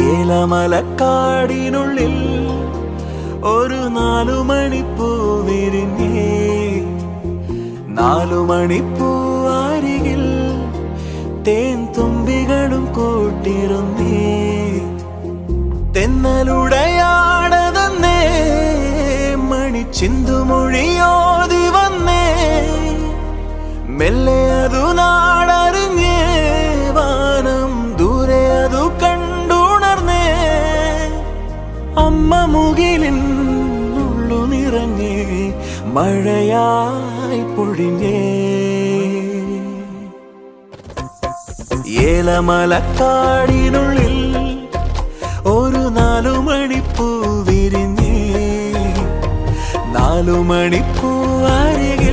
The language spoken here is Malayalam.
ഏലമലക്കാടിനുള്ളിൽ ഒരു നാലു മണിപ്പൂ വിരിഞ്ഞേ. നാലു മണിപ്പൂ അരികിൽ തേൻ തുമ്പികളും കൂട്ടിരുന്നേ. തെന്നലുടയാടതന്നേ മണി ചിന്തുമൊഴിയോതി വന്നേ. മെല്ലെ മമുകിലെന്നുള്ളു നിറഞ്ഞേ മഴയായി പൊഴിഞ്ഞേ. ഏലമലക്കാടിനുള്ളിൽ ഒരു നാലു മണിപ്പൂ വിരിഞ്ഞേ. നാലു മണിപ്പൂ അരികെ